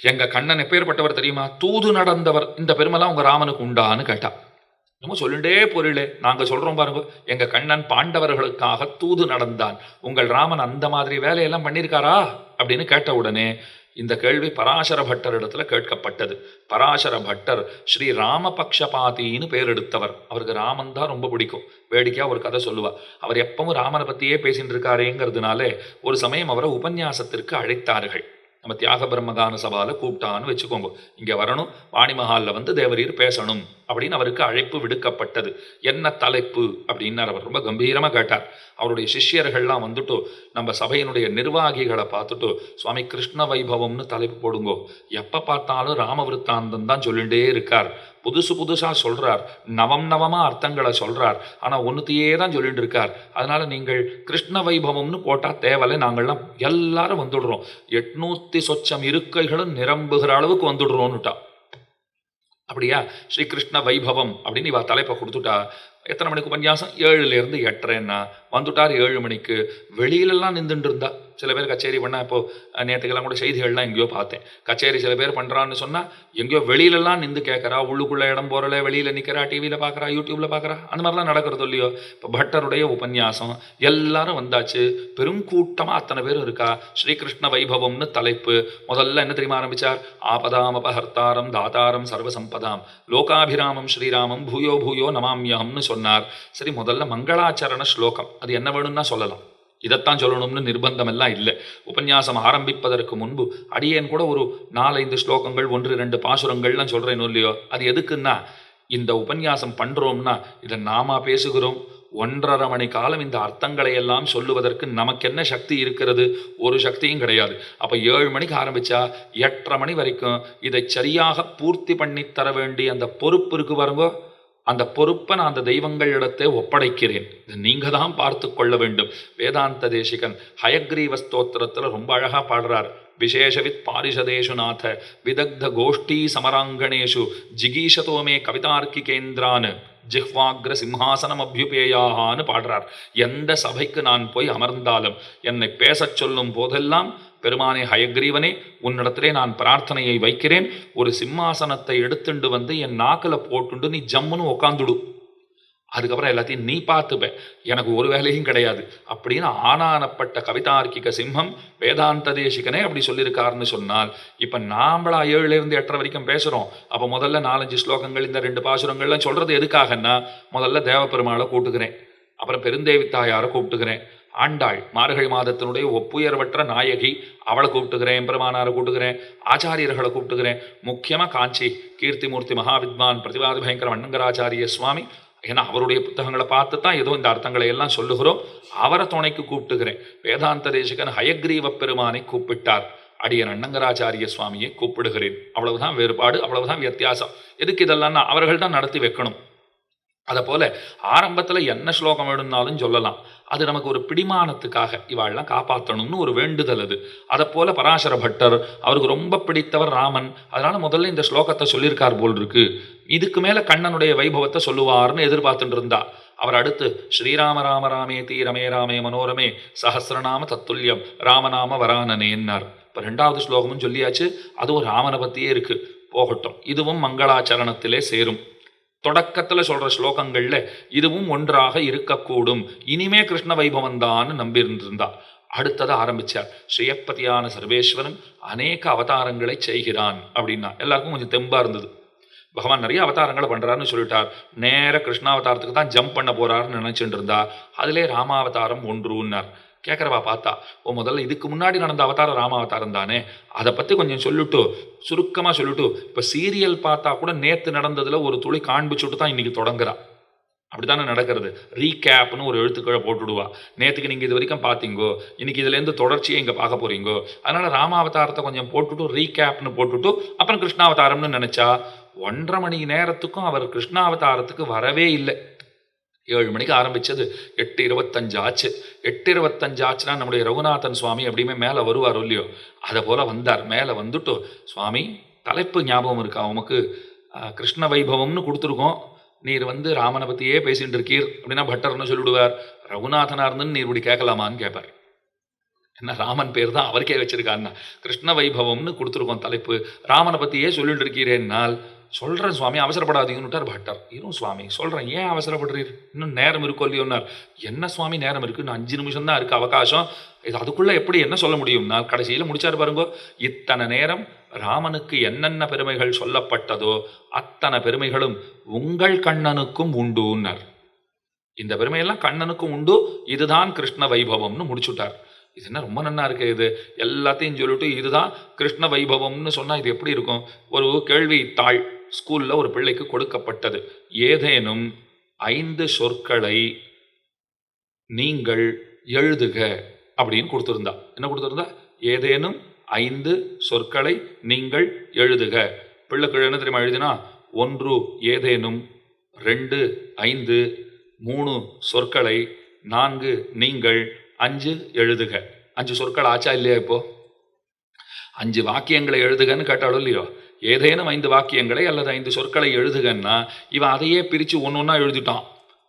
எங்க கண்ணன் எப்பேற்பட்டவர் தெரியுமா? தூது நடந்தவர். இந்த பெருமைலாம் உங்க ராமனுக்கு உண்டான்னு கேட்டா. நம்ம சொல்லிட்டே பொருளே. நாங்க சொல்றோம் பாருங்க. எங்க கண்ணன் பாண்டவர்களுக்காக தூது நடந்தான். உங்கள் ராமன் அந்த மாதிரி வேலையெல்லாம் பண்ணியிருக்காரா? அப்படின்னு கேட்ட உடனே இந்த கேள்வி பராசர பட்டர் இடத்துல கேட்கப்பட்டது. பராசர பட்டர் ஸ்ரீ ராமபக்ஷபாத்தின்னு பேர் எடுத்தவர். அவருக்கு ராமன் தான் ரொம்ப பிடிக்கும். வேடிக்கையாக ஒரு கதை சொல்லுவார் அவர் எப்பவும் ராமனை பற்றியே பேசிட்டு இருக்காரேங்கிறதுனாலே ஒரு சமயம் அவரை உபன்யாசத்திற்கு அழைத்தார்கள். நம்ம தியாக பிரம்மதான சபாவில் கூப்பிட்டான்னு வச்சுக்கோங்க. இங்கே வரணும். வாணிமஹாலில் வந்து தேவரீர் பேசணும். அப்படின்னு அவருக்கு அழைப்பு விடுக்கப்பட்டது. என்ன தலைப்பு? அப்படின்னார் அவர். ரொம்ப கம்பீரமாக கேட்டார். அவருடைய சிஷ்யர்கள்லாம் வந்துட்டோ நம்ம சபையினுடைய நிர்வாகிகளை பார்த்துட்டோ சுவாமி கிருஷ்ண வைபவம்னு தலைப்பு போடுங்கோ. எப்போ பார்த்தாலும் ராமவிருத்தாந்தம் தான் சொல்லிகிட்டே இருக்கார். புதுசு புதுசாக சொல்கிறார் நவம் நவமாக அர்த்தங்களை சொல்கிறார் ஆனால் ஒன்றுத்தையே தான் சொல்லிட்டு இருக்கார். அதனால் நீங்கள் கிருஷ்ண வைபவம்னு போட்டால் தேவலை நாங்கள்லாம் எல்லாரும் வந்துடுறோம். எட்நூற்றி சொச்சம் இருக்கைகளும் நிரம்புகிற அளவுக்கு வந்துடுறோம்னுட்டா அப்படியா? ஸ்ரீகிருஷ்ண வைபவம் அப்படின்னு இவா தலைப்பை கொடுத்துட்டா. எத்தனை மணிக்கு உபன்யாசம்? ஏழுலேருந்து எட்டரைன்னா. வந்துட்டார் ஏழு மணிக்கு. வெளியிலலாம் நின்றுட்டு இருந்தா சில பேர் கச்சேரி பண்ணால் இப்போது நேற்றுக்கெல்லாம் கூட செய்திகள்லாம் எங்கேயோ பார்த்தேன். கச்சேரி சில பேர் பண்ணுறான்னு சொன்னால் எங்கேயோ வெளியிலலாம் நின்று கேட்கறா உள்ளுக்குள்ளே இடம் போகிறல வெளியில் நிற்கிறா டிவியில் பார்க்குறா யூடியூப்பில் பார்க்குறா அந்த மாதிரிலாம் நடக்கிறது இல்லையோ? இப்போ பட்டருடைய உபன்யாசம் எல்லாரும் வந்தாச்சு. பெருங்கூட்டமாக அத்தனை பேரும் இருக்கா? ஸ்ரீகிருஷ்ண வைபவம்னு தலைப்பு. முதல்ல என்ன தெரியுமா ஆரம்பிச்சார்? ஆபதாம் அபஹர்த்தாரம் தாதாரம் சர்வசம்பதாம். லோகாபிராமம் ஸ்ரீராமம் பூயோ பூயோ நமாமியகம்னு சொன்னார். சரி முதல்ல மங்களாச்சரண ஸ்லோகம். அது என்ன வேணும்னா சொல்லலாம். இதைத்தான் சொல்லணும்னு நிர்பந்தம் எல்லாம் இல்லை. உபன்யாசம் ஆரம்பிப்பதற்கு முன்பு அடியேன் கூட ஒரு நாலைந்து ஸ்லோகங்கள் ஒன்று ரெண்டு பாசுரங்கள்லாம் சொல்கிறேனோ இல்லையோ? அது எதுக்குன்னா இந்த உபன்யாசம் பண்ணுறோம்னா இதை நாம பேசுகிறோம். ஒன்றரை மணி காலம் இந்த அர்த்தங்களை எல்லாம் சொல்லுவதற்கு நமக்கு என்ன சக்தி இருக்கிறது? ஒரு சக்தியும் கிடையாது. அப்போ ஏழு மணிக்கு ஆரம்பித்தா எட்டரை மணி வரைக்கும் இதை சரியாக பூர்த்தி பண்ணி தர வேண்டிய அந்த பொறுப்பு இருக்கு பாருங்க. அந்த பொறுப்பை நான் அந்த தெய்வங்களிடத்தை ஒப்படைக்கிறேன். இது தான் பார்த்து கொள்ள வேண்டும். வேதாந்த தேசிகன் ஹயக்ரீவ ஸ்தோத்திரத்தில் ரொம்ப அழகாக பாடுறார். விசேஷவித் பாரிஷதேஷு நாத விதக்த கோஷ்டி சமராங்கணேஷு ஜிகீஷதோமே கவிதார்க்கிகேந்திரான் ஜிஹ்வாக்ர சிம்ஹாசனம் அபியுபேயாகான்னு பாடுறார். எந்த சபைக்கு நான் போய் அமர்ந்தாலும் என்னை பேசச் சொல்லும் போதெல்லாம் பெருமானே ஹயக்ரீவனே உன்னிடத்திலே நான் பிரார்த்தனையை வைக்கிறேன். ஒரு சிம்மாசனத்தை எடுத்துண்டு வந்து என் நாக்கில் போட்டுண்டு நீ ஜம்முன்னு உக்காந்துடு. அதுக்கப்புறம் எல்லாத்தையும் நீ பார்த்துப்ப. எனக்கு ஒரு வேலையும் கிடையாது. அப்படின்னு ஆனானப்பட்ட கவிதார்க்கிக சிம்மம் வேதாந்த தேசிகனே அப்படி சொல்லியிருக்காருன்னு சொன்னால் இப்போ நாமளா ஏழுலேருந்து எட்டரை வரைக்கும் பேசுகிறோம் அப்போ முதல்ல நாலஞ்சு ஸ்லோகங்கள் இந்த ரெண்டு பாசுரங்கள்லாம் சொல்கிறது எதுக்காகன்னா முதல்ல தேவப்பெருமாளை கூட்டுக்கிறேன் அப்புறம் பெருந்தேவி தாயாரை கூப்பிட்டுக்கிறேன் ஆண்டாள் மார்கழி மாதத்தினுடைய ஒப்புயர்வற்ற நாயகி அவளை கூப்பிட்டுக்கிறேன் பெருமானாரை கூப்பிட்டுக்கிறேன் ஆச்சாரியர்களை கூப்பிட்டுக்கிறேன். முக்கியமாக காஞ்சி கீர்த்திமூர்த்தி மகாவித்வான் பிரதிவாதி பயங்கர வண்ணங்கராச்சாரிய சுவாமி ஏன்னா அவருடைய புத்தகங்களை பார்த்து தான் ஏதோ இந்த அர்த்தங்களை எல்லாம் சொல்லுகிறோம். அவரை துணைக்கு கூப்பிட்டுக்கிறேன். வேதாந்த தேசிகன் ஹயக்ரீவ பெருமானை கூப்பிட்டார். அடியன் அண்ணங்கராச்சாரிய சுவாமியை கூப்பிடுகிறேன். அவ்வளவுதான் வேறுபாடு அவ்வளவுதான் வித்தியாசம். எதுக்கு இதெல்லாம் அவர்கள் தான் நடத்தி வைக்கணும்? அதை போல ஆரம்பத்தில் என்ன ஸ்லோகம் வேணும்னாலும் சொல்லலாம். அது நமக்கு ஒரு பிடிமானத்துக்காக இவாள்லாம் காப்பாற்றணும்னு ஒரு வேண்டுதல் அது. அதை போல பராசர பட்டர் அவருக்கு ரொம்ப பிடித்தவர் ராமன். அதனால முதல்ல இந்த ஸ்லோகத்தை சொல்லியிருக்கார் போல் இருக்கு இதுக்கு மேல கண்ணனுடைய வைபவத்தை சொல்லுவார்னு எதிர்பார்த்துட்டு இருந்தா அவர் அடுத்து ஸ்ரீராம ராம ராமே தீ ரமே ராமே மனோரமே சஹசிரநாம தத்துல்யம் ராமநாம வரானனேன்னார் இப்போ ரெண்டாவது ஸ்லோகமும் சொல்லியாச்சு. அதுவும் ராமனை பத்தியே இருக்கு. போகட்டும். இதுவும் மங்களாச்சரணத்திலே சேரும். தொடக்கத்தில் சொல்கிற ஸ்லோகங்களில் இதுவும் ஒன்றாக இருக்கக்கூடும். இனிமே கிருஷ்ண வைபவம் தான் நம்பியிருந்திருந்தா. அடுத்ததை ஆரம்பித்தார் ஸ்ரீயப்பதியான சர்வேஸ்வரன் அநேக அவதாரங்களை செய்கிறான் அப்படின்னா எல்லாருக்கும் கொஞ்சம் தெம்பாக இருந்தது. பகவான் நிறைய அவதாரங்களை பண்ணுறாருன்னு சொல்லிட்டார். நேர கிருஷ்ணாவதாரத்துக்கு தான் ஜம்ப் பண்ண போகிறாருன்னு நினச்சிட்டு இருந்தா அதிலே ராமாவதாரம் ஒன்றுன்னார். கேட்குறவா பார்த்தா ஓ முதல்ல இதுக்கு முன்னாடி நடந்த அவதாரம் ராமாவதாரம் தானே? அதை பற்றி கொஞ்சம் சொல்லிட்டு சுருக்கமாக சொல்லிட்டு இப்போ சீரியல் பார்த்தா கூட நேற்று நடந்ததில் ஒரு துளி காண்பிச்சுட்டு தான் இன்றைக்கி தொடங்குறா. அப்படித்தானே நடக்கிறது? ரீகேப்னு ஒரு எழுத்துக்களை போட்டுடுவா. நேற்றுக்கு நீங்கள் இது வரைக்கும் பார்த்தீங்கோ இன்னைக்கு இதுலேருந்து தொடர்ச்சியை இங்கே பார்க்க போறீங்கோ அதனால ராமாவதாரத்தை கொஞ்சம் போட்டுட்டு ரீகேப்னு போட்டுட்டு அப்புறம் கிருஷ்ணாவதாரம்னு நினச்சா ஒன்றரை மணி நேரத்துக்கும் அவர் கிருஷ்ணாவதாரத்துக்கு வரவே இல்லை. ஏழு மணிக்கு ஆரம்பிச்சது. எட்டு இருபத்தஞ்சு ஆச்சு. எட்டு இருபத்தஞ்சு ஆச்சுன்னா நம்முடைய ரகுநாதன் சுவாமி அப்படியுமே மேலே வருவார் இல்லையோ? அதை போல் வந்தார். மேலே வந்துட்டு. சுவாமி தலைப்பு ஞாபகம் இருக்கா உமக்கு? கிருஷ்ண வைபவம்னு கொடுத்துருக்கோம். நீர் வந்து ராமனை பற்றியே பேசிகிட்டு இருக்கீர். அப்படின்னா பட்டர்னு சொல்லிவிடுவார். ரகுநாதனாக இருந்துன்னு நீர் இப்படி கேட்கலாமான்னு கேட்பார். என்ன ராமன் பேர் தான் அவருக்கே வச்சுருக்காருண்ணா கிருஷ்ண வைபவம்னு கொடுத்துருக்கோம் தலைப்பு. ராமனை பற்றியே சொல்லிட்டு இருக்கிறேன்னால் சொல்கிறேன் சுவாமி அவசரப்படாதீங்கன்னுட்டார் பட்டர் இன்னும் சுவாமி சொல்கிறேன் ஏன் அவசரப்படுறீர்? இன்னும் நேரம் இருக்கோ இல்லையோன்னார் என்ன சுவாமி நேரம் இருக்குன்னு இன்னும் அஞ்சு நிமிஷம் தான் இருக்குது அவகாசம். இது அதுக்குள்ளே எப்படி என்ன சொல்ல முடியும்னா கடைசியில் முடிச்சார் பாருங்க. இத்தனை நேரம் ராமனுக்கு என்னென்ன பெருமைகள் சொல்லப்பட்டதோ அத்தனை பெருமைகளும் உங்கள் கண்ணனுக்கும் உண்டுன்னார். இந்த பெருமையெல்லாம் கண்ணனுக்கும் உண்டு. இதுதான் கிருஷ்ண வைபவம்னு முடிச்சுட்டார். இது என்ன ரொம்ப நன்னா இருக்கு இது? எல்லாத்தையும் சொல்லிட்டு இதுதான் கிருஷ்ண வைபவம்னு சொன்னால் இது எப்படி இருக்கும்? ஒரு கேள்வி தாழ் ஸ்கூலில் ஒரு பிள்ளைக்கு கொடுக்கப்பட்டது. ஏதேனும் ஐந்து சொற்களை நீங்கள் எழுதுக அப்படின்னு கொடுத்துருந்தா. என்ன கொடுத்துருந்தா? ஏதேனும் ஐந்து சொற்களை நீங்கள் எழுதுக. பிள்ளைக்கு என்ன தெரியுமா எழுதினா? ஒன்று ஏதேனும் ரெண்டு ஐந்து மூணு சொற்களை நான்கு நீங்கள் அஞ்சு எழுதுக. அஞ்சு சொற்கள் ஆச்சா இல்லையா இப்போ? அஞ்சு வாக்கியங்களை எழுதுகன்னு கேட்டாலும் இல்லையோ? ஏதேனும் ஐந்து வாக்கியங்களை அல்லது ஐந்து சொற்களை எழுதுகன்னா இவன் அதையே பிரித்து ஒன்று ஒன்றா எழுதிட்டான்.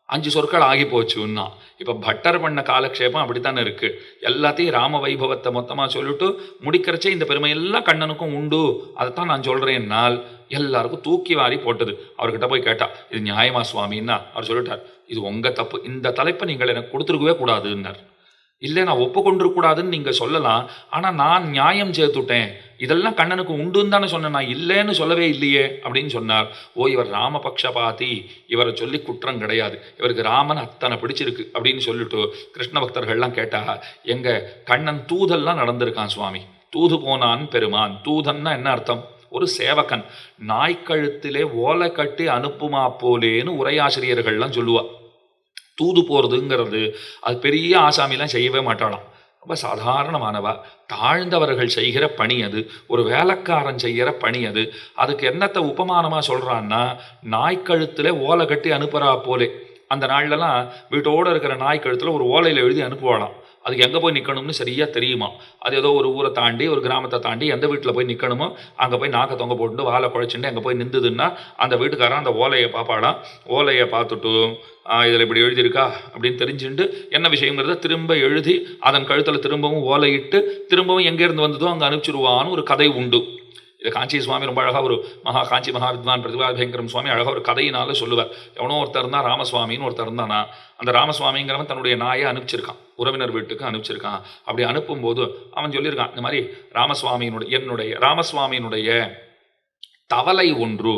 அஞ்சு சொற்கள் ஆகி போச்சுன்னா இப்போ பட்டர் பண்ண காலக்ஷேபம் அப்படித்தானே இருக்குது எல்லாத்தையும் ராம வைபவத்தை மொத்தமாக சொல்லிட்டு முடிக்கிறச்சே இந்த பெருமையெல்லாம் கண்ணனுக்கும் உண்டு. அதைத்தான் நான் சொல்கிறேன்னால் எல்லாருக்கும் தூக்கி வாரி போட்டது. அவர்கிட்ட போய் கேட்டா இது நியாயமா சுவாமின்னா? அவர் சொல்லிட்டார் இது உங்கள் தப்பு. இந்த தலைப்பை நீங்கள் எனக்கு கொடுத்துருக்கவே கூடாதுன்னார். இல்லை நான் ஒப்புக்கொண்டிருக்கூடாதுன்னு நீங்கள் சொல்லலாம். ஆனால் நான் நியாயம் சேர்த்துட்டேன். இதெல்லாம் கண்ணனுக்கு உண்டுன்னு தானே சொன்னேன். நான் இல்லைன்னு சொல்லவே இல்லையே அப்படின்னு சொன்னார். ஓ இவர் ராமபக்ஷ பாத்தி இவரை சொல்லி குற்றம் கிடையாது. இவருக்கு ராமன் அத்தனை பிடிச்சிருக்கு அப்படின்னு சொல்லிட்டு கிருஷ்ண பக்தர்கள்லாம் கேட்டா எங்கள் கண்ணன் தூதெல்லாம் நடந்திருக்கான் சுவாமி. தூது போனான் பெருமான். தூதன்னா என்ன அர்த்தம்? ஒரு சேவகன். நாய்க்கழுத்திலே ஓலை கட்டி அனுப்புமா போலேன்னு உரையாசிரியர்கள்லாம் சொல்லுவாள் தூது போகிறதுங்கிறது அது பெரிய ஆசாமிலாம் செய்யவே மாட்டாளாம். ரொம்ப சாதாரணமானவா. தாழ்ந்தவர்கள் செய்கிற பணி அது. ஒரு வேலைக்காரன் செய்கிற பணி அது. அதுக்கு என்னத்தை உபமானமாக சொல்கிறான்னா நாய்க்கழுத்தில் ஓலை கட்டி அனுப்புகிறா போலே. அந்த நாள்லலாம் வீட்டோடு இருக்கிற நாய் கழுத்தில் ஒரு ஓலையில் எழுதி அனுப்புவாளாம். அதுக்கு எங்கே போய் நிற்கணும்னு சரியாக தெரியுமா? அது ஏதோ ஒரு ஊரை தாண்டி ஒரு கிராமத்தை தாண்டி எந்த வீட்டில் போய் நிற்கணுமோ அங்கே போய் நாக்க தொங்க போட்டு வாழை குழைச்சுட்டு அங்கே போய் நின்றுதுன்னா அந்த வீட்டுக்காரன் அந்த ஓலையை பார்ப்பாடாம் ஓலையை பார்த்துட்டு இதில் இப்படி எழுதியிருக்கா? அப்படின்னு தெரிஞ்சுட்டு என்ன விஷயங்கிறத திரும்ப எழுதி அதன் கழுத்தில் திரும்பவும் ஓலையிட்டு திரும்பவும் எங்கேருந்து வந்ததோ அங்கே அனுப்பிச்சிருவான்னு ஒரு கதை உண்டு. இது காஞ்சி சுவாமி ரொம்ப அழகாக ஒரு மகா காஞ்சி மகா வித்வான் சுவாமி அழகாக ஒரு கதையினால சொல்லுவார். எவனோ ஒருத்தர் இருந்தால் ராமசுவாமின்னு ஒருத்தர் இருந்தானா அந்த ராமசுவாமிங்கிறவன் தன்னுடைய நாயை அனுப்பிச்சிருக்கான். உறவினர் வீட்டுக்கு அனுப்பிச்சிருக்கான். அப்படி அனுப்பும்போது அவன் சொல்லியிருக்கான் இந்த மாதிரி ராமசுவாமியினுடைய என்னுடைய ராமசுவாமியினுடைய தவளை ஒன்று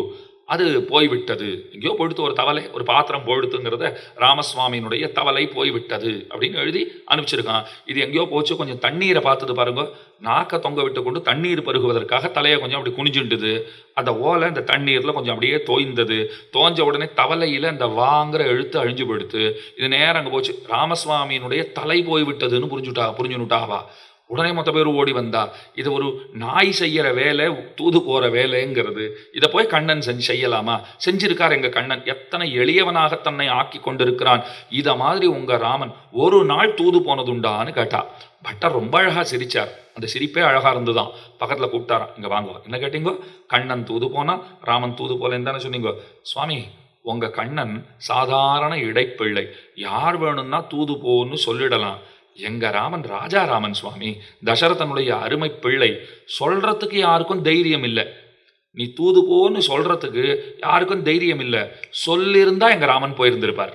அது போய்விட்டது. எங்கேயோ போயிடுத்து ஒரு தவளை ஒரு பாத்திரம் போயிடுத்துங்கிறத ராமசுவாமியினுடைய தவளை போய்விட்டது அப்படின்னு எழுதி அனுப்பிச்சிருக்கான். இது எங்கேயோ போச்சு கொஞ்சம் தண்ணீரை பார்த்தது பாருங்க. நாக்க தொங்க விட்டு கொண்டு தண்ணீர் பருகுவதற்காக தலையை கொஞ்சம் அப்படி குனிஞ்சுண்டுது. அந்த ஓலை அந்த தண்ணீரில் கொஞ்சம் அப்படியே தோய்ந்தது. தோஞ்ச உடனே தவளையில் அந்த வாங்குற எழுத்து அழிஞ்சு போயிடுத்து. இது நேரம் அங்கே போச்சு. ராமசுவாமியினுடைய தலை போய்விட்டதுன்னு புரிஞ்சுட்டா புரிஞ்சுனுட்டாவா உடனே மொத்த பேர் ஓடி வந்தா இது ஒரு நாய் செய்கிற வேலை தூது போகிற வேலைங்கிறது. இதை போய் கண்ணன் செஞ்சு செய்யலாமா? செஞ்சிருக்கார் எங்கள் கண்ணன். எத்தனை எளியவனாக தன்னை ஆக்கி கொண்டிருக்கிறான். இதை மாதிரி உங்கள் ராமன் ஒரு நாள் தூது போனதுண்டான்னு கேட்டா பட்டர் ரொம்ப அழகாக சிரிச்சார். அந்த சிரிப்பே அழகாக இருந்துதான். பக்கத்தில் கூப்பிட்டாரா இங்கே வாங்குவோம் என்ன கேட்டீங்கோ? கண்ணன் தூது போனால் ராமன் தூது போலேன்னு தானே சொன்னீங்க? சுவாமி உங்கள் கண்ணன் சாதாரண இடைப்பிள்ளை. யார் வேணும்னா தூது போன்னு சொல்லிடலாம். எங்க ராமன் ராஜா ராமன் சுவாமி தசரதனுடைய அருமை பிள்ளை சொல்றதுக்கு யாருக்கும் தைரியம் இல்லை. நீ தூது போன்னு சொல்றதுக்கு யாருக்கும் தைரியம் இல்லை. சொல்லியிருந்தா எங்க ராமன் போயிருந்திருப்பார்.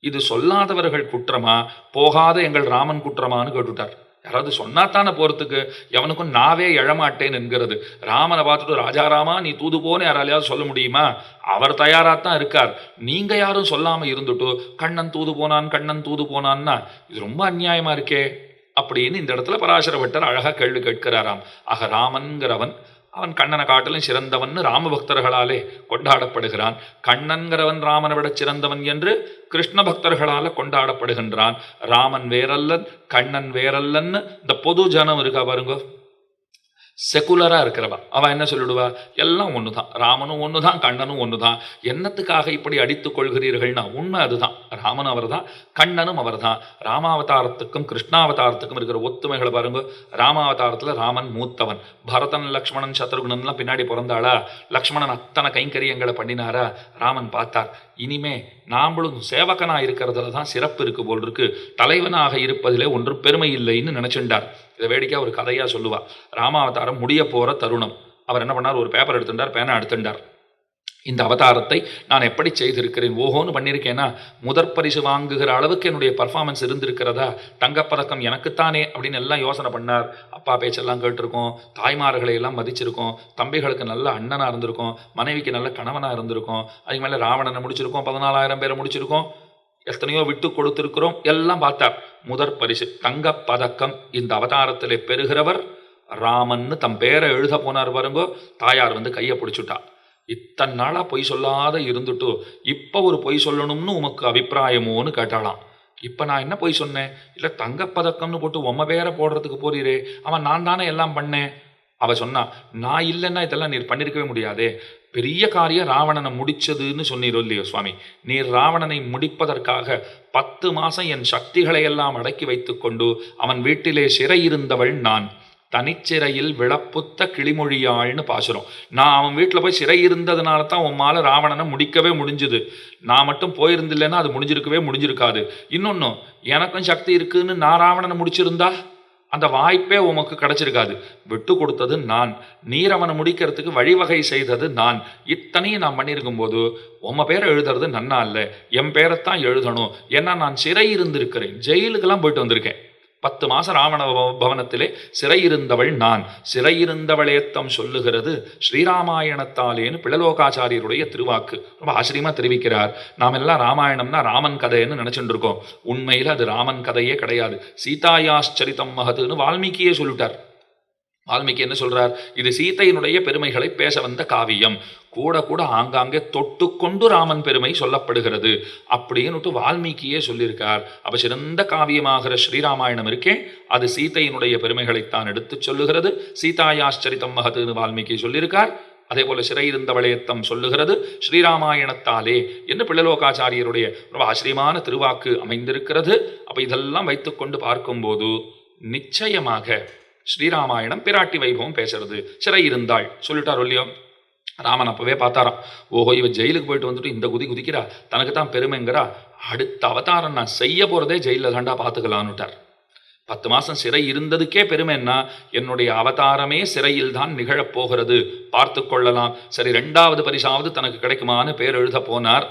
இது சொல்லாதவர்கள் குற்றமா போகாத எங்கள் ராமன் குற்றமான்னு கேட்டுட்டார். யாராவது சொன்னாத்தானே போறதுக்கு? எவனுக்கும் நாவே எழமாட்டேன் என்கிறது. ராமனை பார்த்துட்டு ராஜாராமா நீ தூது போன்னு யாராலையாவது சொல்ல முடியுமா? அவர் தயாராத்தான் இருக்கார். நீங்க யாரும் சொல்லாம இருந்துட்டு கண்ணன் தூது போனான் கண்ணன் தூது போனான்னா இது ரொம்ப அநியாயமா இருக்கே? அப்படின்னு இந்த இடத்துல பராசர பட்டர் அழகா கேள்வி கேட்கிறாராம். ஆக ராமன்கிறவன் அவன் கண்ணனை காட்டிலும் சிறந்தவன் ராம பக்தர்களாலே கொண்டாடப்படுகிறான். கண்ணன்கிறவன் ராமனை விட சிறந்தவன் என்று கிருஷ்ண பக்தர்களால கொண்டாடப்படுகின்றான். ராமன் வேறல்லன் கண்ணன் வேறல்லன்னு இந்த பொது ஜனம் இருக்கா பாருங்க. செகுலராக இருக்கிறவா? அவள் என்ன சொல்லிடுவா? எல்லாம் ஒன்று தான் ராமனும் ஒன்று தான் கண்ணனும் ஒன்று தான் என்னத்துக்காக இப்படி அடித்துக் கொள்கிறீர்கள்னா உண்மை அதுதான். ராமனும் அவர்தான் கண்ணனும் அவர் தான் ராமாவதாரத்துக்கும் கிருஷ்ணாவதாரத்துக்கும் இருக்கிற ஒத்துமைகளை பாருங்க. ராமாவதாரத்தில் ராமன் மூத்தவன். பரதன் லக்ஷ்மணன் சத்ருகுணன்லாம் பின்னாடி பிறந்தாளா? லக்ஷ்மணன் அத்தனை கைங்கரியங்களை பண்ணினாரா? ராமன் பார்த்தார் இனிமே நாம்பளும் சேவகனா இருக்கிறதுல தான் சிறப்பு இருக்கு போல் இருக்கு. தலைவனாக இருப்பதிலே ஒன்று பெருமை இல்லைன்னு நினைச்சுண்டார். இதை வேடிக்கை ஒரு கதையாக சொல்லுவா. ராமாவதாரம் முடிய போகிற தருணம். அவர் என்ன பண்ணார்? ஒரு பேப்பர் எடுத்துட்டார் பேனை எடுத்துட்டார் இந்த அவதாரத்தை நான் எப்படி செய்திருக்கிறேன்? ஓஹோன்னு பண்ணியிருக்கேன்னா முதற் பரிசு வாங்குகிற அளவுக்கு என்னுடைய பர்ஃபார்மன்ஸ் இருந்திருக்கிறதா? தங்கப்பதக்கம் எனக்குத்தானே? அப்படின்னு எல்லாம் யோசனை பண்ணார். அப்பா பேச்செல்லாம் கேட்டிருக்கோம். தாய்மார்களை எல்லாம் மதிச்சிருக்கோம். தம்பிகளுக்கு நல்ல அண்ணனாக இருந்திருக்கோம். மனைவிக்கு நல்ல கணவனாக இருந்திருக்கோம். அதுக்கு மேலே ராவணனை முடிச்சிருக்கோம். பதினாலாயிரம் பேரை முடிச்சிருக்கோம். எத்தனையோ விட்டு கொடுத்திருக்கிறோம். எல்லாம் பார்த்தார். முதற் பரிசு தங்க பதக்கம் இந்த அவதாரத்திலே பெறுகிறவர் ராமன்னு தம் பேரை எழுத போனார் பாருங்கோ. தாயார் வந்து கையை பிடிச்சுட்டா. இத்தனை நாளாக பொய் சொல்லாத இருந்துட்டு இப்போ ஒரு பொய் சொல்லணும்னு உமக்கு அபிப்பிராயமோன்னு கேட்டாலாம் இப்போ நான் என்ன பொய் சொன்னேன்? இல்லை தங்கப்பதக்கம்னு போட்டு உம்ம பேரை போடுறதுக்கு போறீரே. அவன் நான் தானே எல்லாம் பண்ணேன். அவ சொன்னா நான் இல்லைன்னா இதெல்லாம் நீர் பண்ணியிருக்கவே முடியாதே. பெரிய காரியம் ராவணனை முடிச்சதுன்னு சொன்னீரோ இல்லையோ சுவாமி? நீர் ராவணனை முடிப்பதற்காக பத்து மாசம் என் சக்திகளை எல்லாம் அடக்கி வைத்துக்கொண்டு அவன் வீட்டிலே சிறை இருந்தவள் நான். தனிச்சிறையில் விளப்புத்த கிளிமொழியாள்னு பாசுறோம். நான் அவன் வீட்டில் போய் சிறை இருந்ததுனால தான் உம்மால ராவணனை முடிக்கவே முடிஞ்சுது. நான் மட்டும் போயிருந்தில்லைன்னா அது முடிஞ்சிருக்கவே முடிஞ்சிருக்காது. இன்னொன்று எனக்கும் சக்தி இருக்குன்னு நான் ராவணனை முடிச்சிருந்தா? அந்த வாய்ப்பே உமக்கு கிடைச்சிருக்காது. விட்டு கொடுத்தது நான். நீர் அவனை முடிக்கிறதுக்கு வழிவகை செய்தது நான். இத்தனையும் நான் பண்ணியிருக்கும் போது உம்ம பேரை எழுதுறது நன்னா இல்லை என் பேரைத்தான் எழுதணும். ஏன்னா நான் சிறை இருந்திருக்கிறேன். ஜெயிலுக்கெல்லாம் போயிட்டு வந்திருக்கேன். பத்து மாதம் ராவண பவனத்திலே சிறையிருந்தவள் நான். சிறையிருந்தவளேத்தம் சொல்லுகிறது ஸ்ரீராமாயணத்தாலேன்னு பிளலோகாச்சாரியருடைய திருவாக்கு. ரொம்ப ஆச்சரியமாக தெரிவிக்கிறார். நாம் எல்லாம் ராமாயணம்னா ராமன் கதைன்னு நினச்சிட்டு இருக்கோம் உண்மையில் அது ராமன் கதையே கிடையாது. சீதாயாச்சரிதம் மகதுன்னு வால்மீகியே சொல்லிட்டார். வால்மீகி என்ன சொல்றார்? இது சீதையினுடைய பெருமைகளை பேச வந்த காவியம். கூட கூட ஆங்காங்கே தொட்டுக்கொண்டு ராமன் பெருமை சொல்லப்படுகிறது. அப்படின்னுட்டு வால்மீகியே சொல்லியிருக்கார். அப்ப சிறந்த காவியமாகிற ஸ்ரீராமாயணம் இருக்கே அது சீதையினுடைய பெருமைகளைத்தான் எடுத்துச் சொல்லுகிறது. சீதாயாச்சரித்தம் மகதுன்னு வால்மீகி சொல்லியிருக்கார். அதே போல சிறையிருந்தவளையத்தம் சொல்லுகிறது. ஸ்ரீராமாயணத்தாலே என்று பிள்ளலோகாச்சாரியருடைய ரொம்ப ஆச்சரியமான திருவாக்கு அமைந்திருக்கிறது. அப்ப இதெல்லாம் வைத்துக்கொண்டு பார்க்கும்போது நிச்சயமாக ஸ்ரீராமாயணம் பிராட்டி வைபவம் பேசுறது. சிறை இருந்தாள். சொல்லிட்டாரோ இல்லையோ ராமன் அப்பவே பார்த்தாராம். ஓஹோ இவ ஜெயிலுக்கு போயிட்டு வந்துட்டு இந்த குதி குதிக்கிறா. தனக்கு தான் பெருமைங்கிறா. அடுத்த அவதாரம் நான் செய்ய போறதே ஜெயிலில் தாண்டா பார்த்துக்கலான்னுட்டார் பத்து மாசம் சிறை இருந்ததுக்கே பெருமைன்னா என்னுடைய அவதாரமே சிறையில் தான் நிகழப்போகிறது பார்த்து கொள்ளலாம். சரி ரெண்டாவது பரிசாவது தனக்கு கிடைக்குமான்னு பேர் எழுத போனார்.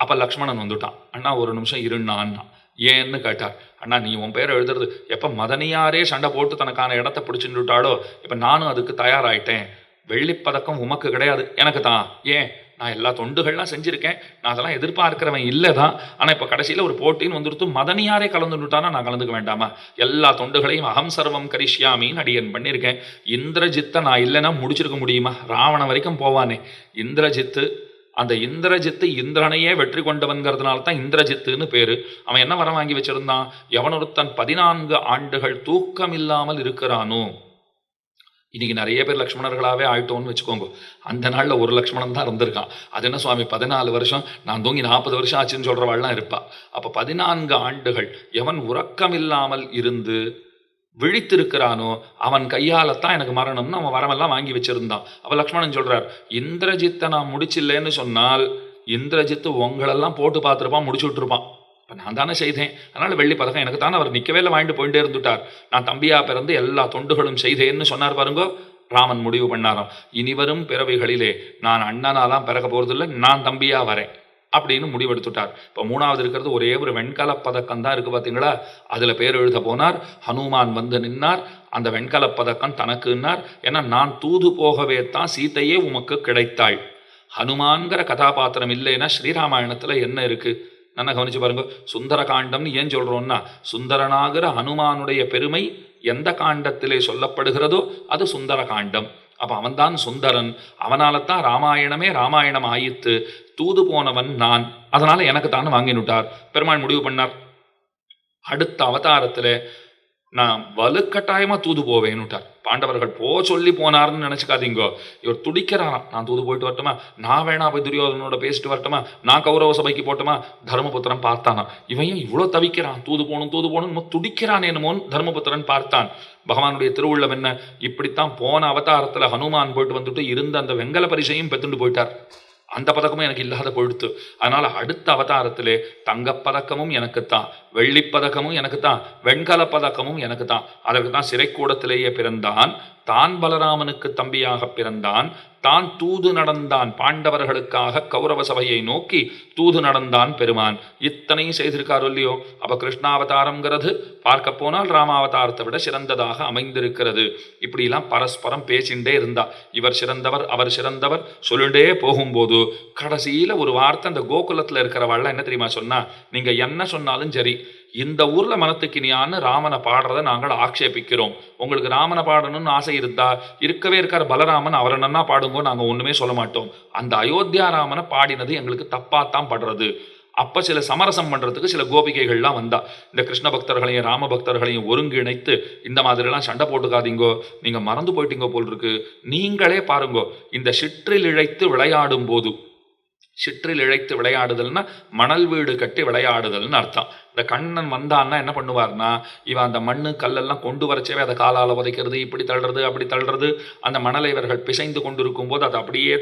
அப்ப லக்ஷ்மணன் வந்துட்டான். அண்ணா ஒரு நிமிஷம் இருண்ணான்னா ஏன்னு கேட்டார் அண்ணா நீ உன் பேரை எழுதுறது எப்போ மதனியாரே சண்டை போட்டு தனக்கான இடத்த பிடிச்சுட்டாளோ இப்போ நானும் அதுக்கு தயாராயிட்டேன். வெள்ளிப்பதக்கம் உமக்கு கிடையாது. எனக்கு தான். ஏன்? நான் எல்லா தொண்டுகள்லாம் செஞ்சுருக்கேன். நான் அதெல்லாம் எதிர்பார்க்கிறவன் இல்லை தான். ஆனால் இப்போ கடைசியில் ஒரு போட்டின்னு வந்துடுத்து மதனியாரே கலந்துட்டானா நான் கலந்துக்க வேண்டாமா? எல்லா தொண்டுகளையும் அகம் சர்வம் கரிஷ்யாமின்னு அடியன் பண்ணியிருக்கேன் இந்திரஜித்தை நான் இல்லைன்னா முடிச்சிருக்க முடியுமா? ராவணன் வரைக்கும் போவானே. இந்திரஜித்து அந்த இந்திரஜித்து இந்திரனையே வெற்றி கொண்டவன்கிறதுனால தான் இந்திரஜித்துன்னு பேரு. அவன் என்ன வரம் வாங்கி வச்சிருந்தான்? எவனொருத்தன் பதினான்கு ஆண்டுகள் தூக்கம் இல்லாமல் இருக்கிறானோ? இன்னைக்கு நிறைய பேர் லக்ஷ்மணர்களாகவே ஆயிட்டோம்னு வச்சுக்கோங்க. அந்த நாளில் ஒரு லக்ஷ்மணன் தான் இருந்திருக்கான். அது என்ன சுவாமி பதினாலு வருஷம் நான் தூங்கி நாற்பது வருஷம் ஆச்சுன்னு சொல்கிறவாள்லாம் இருப்பா. அப்போ பதினான்கு ஆண்டுகள் எவன் உறக்கம் இல்லாமல் இருந்து விழித்திருக்கிறானோ அவன் கையாலத்தான் எனக்கு மரணம்னு அவன் வரமெல்லாம் வாங்கி வச்சிருந்தான். அவள் லக்ஷ்மணன் சொல்றார் இந்திரஜித்தை நான் முடிச்சில்லைன்னு சொன்னால் இந்திரஜித்து உங்களெல்லாம் போட்டு பார்த்துருப்பான் முடிச்சு விட்டுருப்பான். இப்போ நான் தானே செய்தேன். அதனால வெள்ளி பதக்கம் எனக்கு தானே அவர் நிற்கவே இல்லை வாங்கிட்டு போயிட்டே இருந்துட்டார். நான் தம்பியா பிறந்து எல்லா தொண்டுகளும் செய்தேன்னு சொன்னார் பாருங்கோ ராமன் முடிவு பண்ணாராம். இனிவரும் பிறவிகளிலே நான் அண்ணனாலாம் பிறக்க போறதில்லை நான் தம்பியா வரேன். அப்படின்னு முடிவெடுத்துட்டார். இப்போ மூணாவது இருக்கிறது ஒரே ஒரு வெண்கல பதக்கம் தான் இருக்குது பார்த்தீங்களா அதில் பேர் எழுத போனார் ஹனுமான் வந்து நின்னார் அந்த வெண்கலப் பதக்கம் தனக்குன்னார். ஏன்னா நான் தூது போகவே தான் சீதையே உமக்கு கிடைத்தாள். ஹனுமான்கிற கதாபாத்திரம் இல்லைன்னா ஸ்ரீராமாயணத்தில் என்ன இருக்குது நல்லா கவனிச்சு பாருங்க. சுந்தர காண்டம்னு ஏன் சொல்கிறோன்னா சுந்தரனாகிற ஹனுமானுடைய பெருமை எந்த காண்டத்திலே சொல்லப்படுகிறதோ அது சுந்தர காண்டம் அப்ப அவன்தான் சுந்தரன். அவனால தான் ராமாயணமே ராமாயணம் ஆயித்து தூது போனவன் நான். அதனால எனக்கு தான் வாங்கினுட்டார் பெருமாள் முடிவு பண்ணார். அடுத்த அவதாரத்துல நான் வலுக்கட்டாயமா தூது போவேன்னுட்டார். பாண்டவர்கள் போ சொல்லி போனார்னு நினச்சிக்காதீங்கோ. இவர் துடிக்கிறாராம். நான் தூது போயிட்டு வரட்டுமா? நான் வேணா போய் துரியோதனோட பேசிட்டு வரட்டுமா? நான் கௌரவ சபைக்கு போட்டுமா? தர்மபுத்திரன் பார்த்தானா இவன் இவ்வளோ தவிக்கிறான். தூது போகணும் தூது போகணும் துடிக்கிறான் என்னமோன்னு தர்மபுத்திரன் பார்த்தான். பகவானுடைய திருவுள்ளம் என்ன? இப்படித்தான் போன அவதாரத்தில் ஹனுமான் போயிட்டு வந்துட்டு இருந்த அந்த வெங்கல பரிசையும் பெத்துண்டு போயிட்டார். அந்த பதக்கமும் எனக்கு இல்லாத கொழுத்து. அதனால் அடுத்த அவதாரத்திலே தங்கப்பதக்கமும் எனக்குத்தான். வெள்ளிப்பதக்கமும் எனக்குத்தான் வெண்கல பதக்கமும் எனக்கு தான் அதற்கு தான் சிறைக்கூடத்திலேயே பிறந்தான் தான் பலராமனுக்கு தம்பியாக பிறந்தான் தான் தூது நடந்தான் பாண்டவர்களுக்காக கௌரவ சபையை நோக்கி தூது நடந்தான் பெருமான். இத்தனையும் செய்திருக்காரோ இல்லையோ? அப்ப கிருஷ்ணாவதாரம்ங்கிறது பார்க்க போனால் ராமாவதாரத்தை விட சிறந்ததாக அமைந்திருக்கிறது. இப்படிலாம் பரஸ்பரம் பேசிண்டே இருந்தா. இவர் சிறந்தவர் அவர் சிறந்தவர் சொல்லிண்டே போகும்போது கடைசியில ஒரு வார்த்தை அந்த கோகுலத்தில் இருக்கிறவாள்லாம் என்ன தெரியுமா சொன்னா? நீங்க என்ன சொன்னாலும் சரி இந்த ஊர்ல மனத்துக்கினியான்னு ராமனை பாடுறதை நாங்கள் ஆக்ஷேபிக்கிறோம் உங்களுக்கு ராமனை பாடணும்னு ஆசை இருந்தா இருக்கவே இருக்கார் பலராமன் அவரை நன்னா பாடுங்கோ நாங்க ஒண்ணுமே சொல்ல மாட்டோம். அந்த அயோத்தியா ராமனை பாடினது எங்களுக்கு தப்பாத்தான் படுறது. அப்ப சில சமரசம் பண்றதுக்கு சில கோபிகைகள்லாம் வந்தா. இந்த கிருஷ்ண பக்தர்களையும் ராம பக்தர்களையும் ஒருங்கிணைத்து இந்த மாதிரிலாம் சண்டை போட்டுக்காதீங்கோ நீங்க மறந்து போயிட்டீங்க போல் இருக்கு. நீங்களே பாருங்கோ இந்த சிற்றில் இழைத்து விளையாடும் போது சிற்றில் இழைத்து விளையாடுதல்னா மணல் வீடு கட்டி விளையாடுதல்னு அர்த்தம். இந்த கண்ணன் வந்தான்னா என்ன பண்ணுவார்னா இவன் அந்த மண்ணு கல்லெல்லாம் கொண்டு வரச்சவே அதை காலால் உதைக்கிறது இப்படி தள்ளுறது அப்படி தள்ளுறது அந்த மணலை இவர்கள் பிசைந்து கொண்டு இருக்கும்போது அதை அப்படியே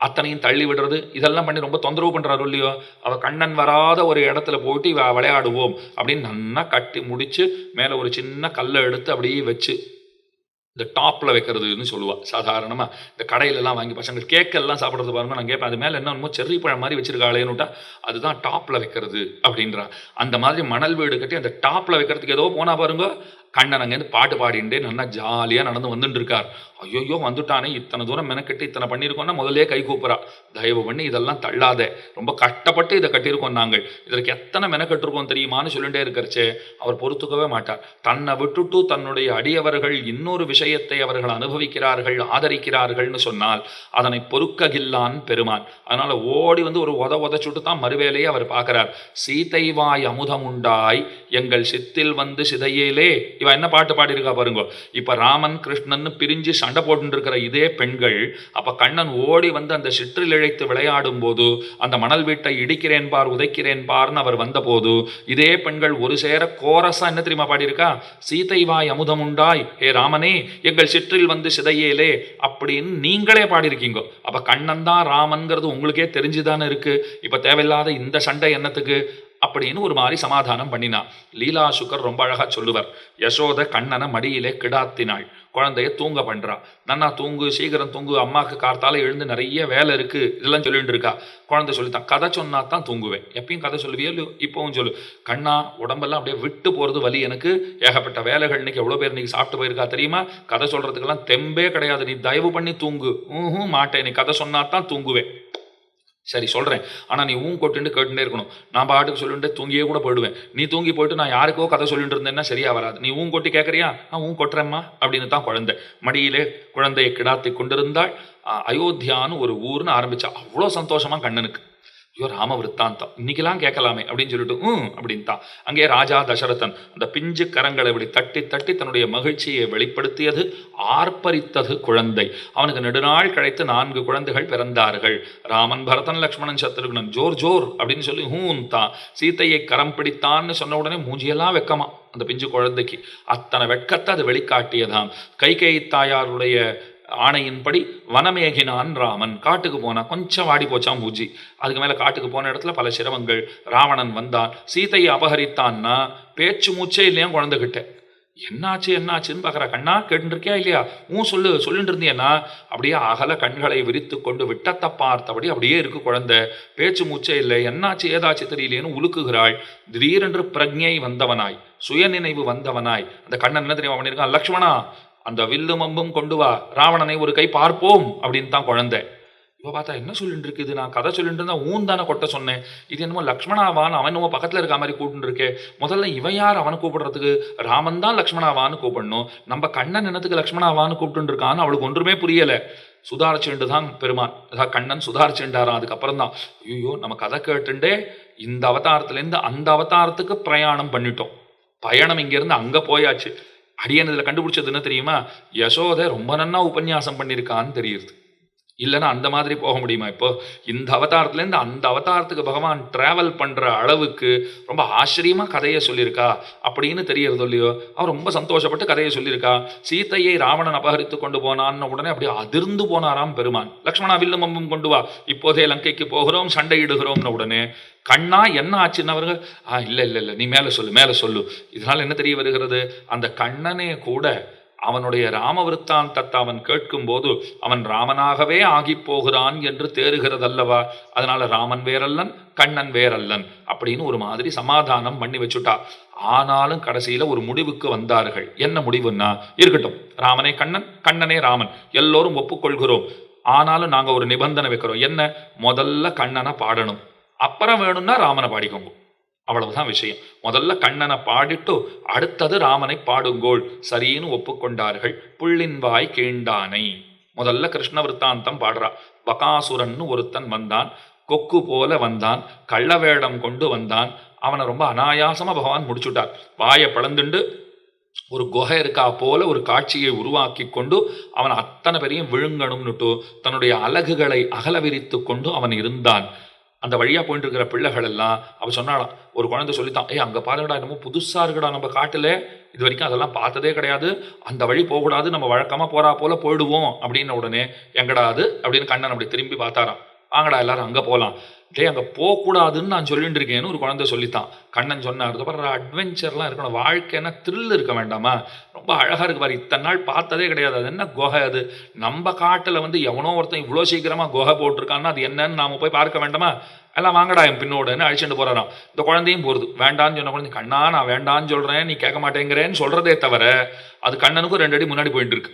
அத்தனையும் தள்ளி விடுறது இதெல்லாம் பண்ணி ரொம்ப தொந்தரவு பண்ணுறாரு இல்லையோ? அவள் கண்ணன் வராத ஒரு இடத்துல போயிட்டு இவ விளையாடுவோம் அப்படின்னு நல்லா கட்டி முடிச்சு மேலே ஒரு சின்ன கல்லை எடுத்து அப்படியே வச்சு இந்த டாப்பில் வைக்கிறதுன்னு சொல்லுவாள் சாதாரணமாக இந்த கடையிலலாம் வாங்கி பசங்க கேக்கெல்லாம் சாப்பிட்றது பாருங்க நான் கேட்பேன் அது மேலே என்ன என்னமோ செர்ரி பழம் மாதிரி வச்சிருக்காளேன்னுட்டா அதுதான் டாப்பில் வைக்கிறது அப்படின்றா. அந்த மாதிரி மணல் வீடு கட்டி அந்த டாப்பில் வைக்கிறதுக்கு ஏதோ போனால் பாருங்க கண்ணன் அங்கேருந்து பாட்டு பாடிண்டே நல்லா ஜாலியாக நடந்து வந்துட்டு இருக்கார் ஐயோயோ வந்துட்டானே. இத்தனை தூரம் மெனக்கெட்டு இத்தனை பண்ணியிருக்கோம்னா முதலே கை கூப்புறா. தயவு பண்ணி இதெல்லாம் தள்ளாத. ரொம்ப கஷ்டப்பட்டு இதை கட்டியிருக்கோம் நாங்கள். இதற்கு எத்தனை மெனக்கெட்டிருக்கோம் தெரியுமான்னு சொல்லிட்டே இருக்கிறச்சே. அவர் பொறுத்துக்கவே மாட்டார். தன்னை விட்டுட்டு தன்னுடைய அடியவர்கள் இன்னொரு விஷயத்தை அவர்கள் அனுபவிக்கிறார்கள் ஆதரிக்கிறார்கள்னு சொன்னால் அதனை பொறுக்ககில்லான் பெருமான். அதனால் ஓடி வந்து ஒரு உத உதச்சுட்டு தான் மறுவேலையே அவர் பார்க்கிறார். சீதைவாய் அமுதமுண்டாய். எங்கள் சித்தில் வந்து சிதையேலே. இவன் என்ன பாட்டு பாடியிருக்கா பாருங்க. இப்ப ராமன் கிருஷ்ணன் பிரிஞ்சு சண்டை போட்டுருக்கிற இதே பெண்கள் அப்ப கண்ணன் ஓடி வந்து அந்த சிற்றில் இழைத்து விளையாடும் போது அந்த மணல் வீட்டை இடிக்கிறேன் பார் உதைக்கிறேன் பார்னு அவர் வந்தபோது இதே பெண்கள் ஒரு சேர கோரஸா என்ன தெரியுமா பாடியிருக்கா? சீதை வாய் அமுதமுண்டாய் ஏ ராமனே எங்கள் சிற்றில் வந்து சிதையேலே அப்படின்னு நீங்களே பாடியிருக்கீங்க. அப்ப கண்ணன் தான் ராமன்கிறது உங்களுக்கே தெரிஞ்சுதானே இருக்கு. இப்ப தேவையில்லாத இந்த சண்டை என்னத்துக்கு? அப்படின்னு ஒரு மாதிரி சமாதானம் பண்ணினான் லீலா சுகர் ரொம்ப அழகா சொல்லுவார். யசோத கண்ணனை மடியிலே கிடாத்தினாள். குழந்தைய தூங்க பண்றா. நன்னா தூங்கு சீக்கிரம் தூங்கு அம்மாக்கு கார்த்தால எழுந்து நிறைய வேலை இருக்கு. இதெல்லாம் சொல்லிட்டு இருக்கா. குழந்தை சொல்லித்தான். கதை சொன்னா தான் தூங்குவேன். எப்பயும் கதை சொல்லுவியோ இல்லையோ இப்பவும் சொல்லு. கண்ணா உடம்பெல்லாம் அப்படியே விட்டு போறது வலி எனக்கு. ஏகப்பட்ட வேலைகள் இன்னைக்கு எவ்வளோ பேர் இன்னைக்கு சாப்பிட்டு போயிருக்கா தெரியுமா? கதை சொல்றதுக்கெல்லாம் தெம்பே கிடையாது. நீ தயவு பண்ணி தூங்கு. ஊஹும் மாட்டேன். நீ கதை சொன்னா தான் தூங்குவேன். சரி சொல்கிறேன் ஆனால் நீ ஊன் கொட்டுன்னு கேட்டுட்டே இருக்கணும். நான் பாட்டுக்கு சொல்லிட்டு தூங்கியே கூட போயிடுவேன். நீ தூங்கி போயிட்டு நான் யாருக்கோ கதை சொல்லிட்டு இருந்தேன்னா சரியாக வராது. நீ ஊன் கொட்டி கேட்குறியா நான் ஊன் கொட்டுறேம்மா அப்படின்னு தான் குழந்தை. மடியிலே குழந்தையை கிடாத்தி கொண்டிருந்தாள். அயோத்தியான்னு ஒரு ஊர்னு ஆரம்பிச்சா. அவ்வளோ சந்தோஷமாக கண்ணனுக்கு. ஐயோ ராம விற்த்தாந்தம் இன்னைக்கெல்லாம் கேட்கலாமே அப்படின்னு சொல்லிட்டு ம் அப்படின்ட்டான் அங்கே ராஜா தசரதன் அந்த பிஞ்சு கரங்களை இப்படி தட்டி தட்டி தன்னுடைய மகிழ்ச்சியை வெளிப்படுத்தியது ஆர்ப்பரித்தது குழந்தை. அவனுக்கு நெடுநாள் கழித்து நான்கு குழந்தைகள் பிறந்தார்கள். ராமன் பரதன் லக்ஷ்மணன் சத்ருகுணன் ஜோர் ஜோர் அப்படின்னு சொல்லி ஹூன் தான் சீத்தையை கரம் பிடித்தான்னு சொன்ன உடனே மூஞ்சியெல்லாம் வெக்கமா அந்த பிஞ்சு குழந்தைக்கு. அத்தனை வெட்கத்தை அது வெளிக்காட்டியதாம். கைகை தாயாருடைய ஆணையின்படி வனமேகினான் ராமன். காட்டுக்கு போனான் கொஞ்சம் வாடி போச்சான் பூஜி. அதுக்கு மேலே காட்டுக்கு போன இடத்துல பல சிரமங்கள். ராவணன் வந்தான். சீதையை அபகரித்தான்னா பேச்சு மூச்சே இல்லையா குழந்தைகிட்ட. என்னாச்சு என்னாச்சுன்னு பார்க்குறா கண்ணா கேட்டுருக்கியா இல்லையா? ஊ சொல்லு சொல்லிட்டு இருந்தியன்னா அப்படியே அகல கண்களை விரித்து கொண்டு விட்டத்தை பார்த்தபடி அப்படியே இருக்கு குழந்தை. பேச்சு மூச்சே இல்லை. என்னாச்சு ஏதாச்சு தெரியலேன்னு உலுக்குகிறாள். திடீரென்று பிரஜை வந்தவனாய் சுயநினைவு வந்தவனாய். அந்த கண்ணன் என்ன தெரியுமா பண்ணியிருக்கான்? லக்ஷ்மணா அந்த வில்லும் அம்பும் கொண்டு வா ராவணனை ஒரு கை பார்ப்போம் அப்படின்னு தான் குழந்தை. இப்போ பார்த்தா என்ன சொல்லிட்டு இருக்கு இது? நான் கதை சொல்லிட்டு இருந்தா ஊன் தானே கொட்ட சொன்னேன். இது என்னமோ லக்ஷ்மணாவான் அவன் நம்ம பக்கத்துல இருக்க மாதிரி கூப்பிட்டு இருக்கேன் முதல்ல இவன் யார் அவனை கூப்பிடுறதுக்கு? ராமன் தான் லக்ஷ்மணாவான்னு கூப்பிடணும். நம்ம கண்ணன் என்னத்துக்கு லக்ஷ்மணாவான்னு கூப்பிட்டு இருக்கான்னு அவளுக்கு ஒன்றுமே புரியல. சுதாரிச்சுண்டு தான் பெருமான். அதாவது கண்ணன் சுதாரிச்சுண்டாராம் அதுக்கப்புறம் தான். ஐயோ நம்ம கதை கேட்டுண்டே இந்த அவதாரத்துலேருந்து அந்த அவதாரத்துக்கு பிரயாணம் பண்ணிட்டோம். பயணம் இங்கேருந்து அங்கே போயாச்சு. அடியன் இதில் கண்டுபிடிச்சது என்ன தெரியுமா? யசோதை ரொம்ப நன்னா உபன்யாசம் பண்ணியிருக்கான்னு தெரியுது. இல்லைன்னா அந்த மாதிரி போக முடியுமா இப்போ? இந்த அவதாரத்துலேருந்து அந்த அவதாரத்துக்கு பகவான் ட்ராவல் பண்ணுற அளவுக்கு ரொம்ப ஆச்சரியமாக கதையை சொல்லியிருக்கா அப்படின்னு தெரியறது இல்லையோ? அவர் ரொம்ப சந்தோஷப்பட்டு கதையை சொல்லியிருக்கா. சீத்தையை ராவணன் அபகரித்து கொண்டு போனான்னு உடனே அப்படியே அதிர்ந்து போனாராம் பெருமான். லக்ஷ்மணா வில்லும் அம்பும் கொண்டு வா. இப்போதே லங்கைக்கு போகிறோம் சண்டையிடுகிறோம்னு உடனே. கண்ணா என்ன ஆச்சுன்னு அவர்கள் ஆ இல்லை இல்லை இல்லை நீ மேலே சொல்லு மேலே சொல்லு. இதனால் என்ன தெரிய வருகிறது? அந்த கண்ணனே கூட அவனுடைய ராமவிருத்தாந்தத்தை அவன் கேட்கும்போது அவன் ராமனாகவே ஆகி போகிறான் என்று தேறுகிறதல்லவா? அதனால ராமன் வேறல்லன் கண்ணன் வேறல்லன் அப்படின்னு ஒரு மாதிரி சமாதானம் பண்ணி வச்சுட்டா. ஆனாலும் கடைசியில ஒரு முடிவுக்கு வந்தார்கள். என்ன முடிவுன்னா இருக்கட்டும் ராமனே கண்ணன் கண்ணனே ராமன் எல்லோரும் ஒப்புக்கொள்கிறோம். ஆனாலும் நாங்கள் ஒரு நிபந்தனை வைக்கிறோம். என்ன? முதல்ல கண்ணனை பாடணும். அப்புறம் வேணும்னா ராமனை பாடிக்கோங்க. அவ்வளவுதான் விஷயம். முதல்ல கண்ணனை பாடிட்டு அடுத்தது ராமனை பாடுங்கோள். சரின்னு ஒப்புக்கொண்டார்கள். புள்ளின் வாய் கீண்டானை. முதல்ல கிருஷ்ண விருத்தாந்தம் பாடுறா. பகாசுரன்னு ஒருத்தன் வந்தான். கொக்கு போல வந்தான். கள்ளவேடம் கொண்டு வந்தான். அவனை ரொம்ப அனாயாசமா பகவான் முடிச்சுட்டார். வாயை பிளந்துண்டு ஒரு குகை இருக்கா போல ஒரு காட்சியை உருவாக்கி கொண்டு அவன் அத்தனை பெரிய விழுங்கணும்னுட்டு தன்னுடைய அலகுகளை அகல விரித்து கொண்டு அவன் இருந்தான். அந்த வழியாக போயிட்டு இருக்கிற பிள்ளைகள் எல்லாம் அவள் சொன்னாலாம் ஒரு குழந்தை சொல்லித்தான் ஏய் அங்கே பாருங்கடா என்னமோ புதுசாக இருக்குடா நம்ம காட்டில். இது வரைக்கும் அதெல்லாம் பார்த்ததே கிடையாது. அந்த வழி போகக்கூடாது நம்ம வழக்கமாக போகிறா போல் போயிடுவோம் அப்படின்ன உடனே எங்கடா அது? அப்படின்னு கண்ணன் அப்படி திரும்பி பார்த்தாராம். வாங்கடா எல்லாரும் அங்கே போகலாம் டேய் அங்கே போகக்கூடாதுன்னு நான் சொல்லிட்டு இருக்கேன்னு ஒரு குழந்தை சொல்லித்தான். கண்ணன் சொன்னார் அதுக்கப்புறம் அட்வென்ச்சர்லாம் இருக்கணும். வாழ்க்கைன்னா த்ரில் இருக்க வேண்டாமா? ரொம்ப அழகாக இருக்கு பாரு. இத்தனை நாள் பார்த்ததே கிடையாது. அது என்ன குகை அது? நம்ம காட்டில் வந்து எவனோ ஒருத்தன் இவ்வளோ சீக்கிரமாக குகை போட்டிருக்கான்னா அது என்னன்னு நாம போய் பார்க்க வேண்டாமா? எல்லாம் வாங்கடா என் பின்னோடுன்னு அழிச்சுட்டு போகிறாராம் இந்த குழந்தையும் போகுது வேண்டான்னு சொன்ன குழந்தை கண்ணா நான் வேண்டான்னு சொல்கிறேன் நீ கேட்க மாட்டேங்கிறேன்னு சொல்கிறதே தவிர அது கண்ணனுக்கும் ரெண்டு அடி முன்னாடி போயிட்டு இருக்கு.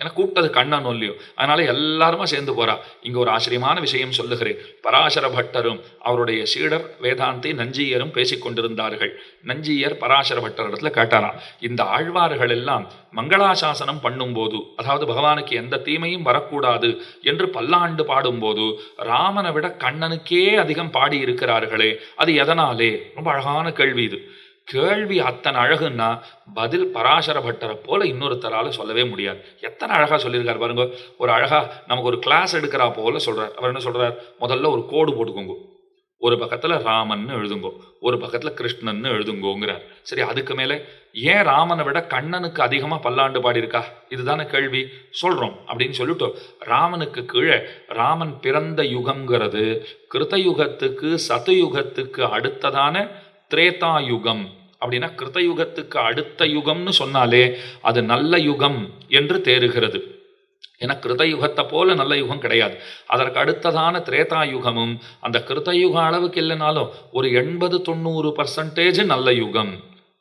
ஏன்னா கூப்பிட்டது கண்ணன் ஒல்லியோ அதனால எல்லாருமா சேர்ந்து போறா. இங்க ஒரு ஆச்சரியமான விஷயம் சொல்லுகிறேன். பராசர பட்டரும் அவருடைய சீடர் வேதாந்தி நஞ்சியரும் பேசிக் கொண்டிருந்தார்கள். நஞ்சியர் பராசர பட்டர் இடத்துல கேட்டாராம் இந்த ஆழ்வார்கள் எல்லாம் மங்களாசாசனம் பண்ணும்போது அதாவது பகவானுக்கு எந்த தீமையும் வரக்கூடாது என்று பல்லாண்டு பாடும்போது ராமனை விட கண்ணனுக்கே அதிகம் பாடி இருக்கிறார்களே அது எதனாலே? ரொம்ப அழகான கேள்வி இது. கேள்வி அத்தனை அழகுன்னா பதில் பராசர பட்டரை போல இன்னொருத்தரால சொல்லவே முடியாது. எத்தனை அழகா சொல்லியிருக்காரு பாருங்க. ஒரு அழகா நமக்கு ஒரு கிளாஸ் எடுக்கிறா போல சொல்றார். அவர் என்ன சொல்றார்? முதல்ல ஒரு கோடு போட்டுக்கோங்க. ஒரு பக்கத்துல ராமன்னு எழுதுங்கோ. ஒரு பக்கத்துல கிருஷ்ணன்னு எழுதுங்கோங்கிறார். சரி அதுக்கு மேலே ஏன் ராமனை விட கண்ணனுக்கு அதிகமாக பல்லாண்டு பாடியிருக்கா? இதுதானே கேள்வி. சொல்கிறோம் அப்படின்னு சொல்லிட்டோம். ராமனுக்கு கீழே ராமன் பிறந்த யுகங்கிறது கிருத்தயுகத்துக்கு சதயுகத்துக்கு அடுத்ததான திரேதா யுகம் அப்படின்னா கிருத்தயுகத்துக்கு அடுத்த யுகம்னு சொன்னாலே அது நல்ல யுகம் என்று தேறுகிறது. ஏன்னா கிருதயுகத்தை போல நல்ல யுகம் கிடையாது. அதற்கு அடுத்ததான திரேதா யுகமும் அந்த கிருத்தயுக அளவுக்கு இல்லைனாலும் ஒரு எண்பது தொண்ணூறு பர்சன்டேஜ் நல்ல யுகம்.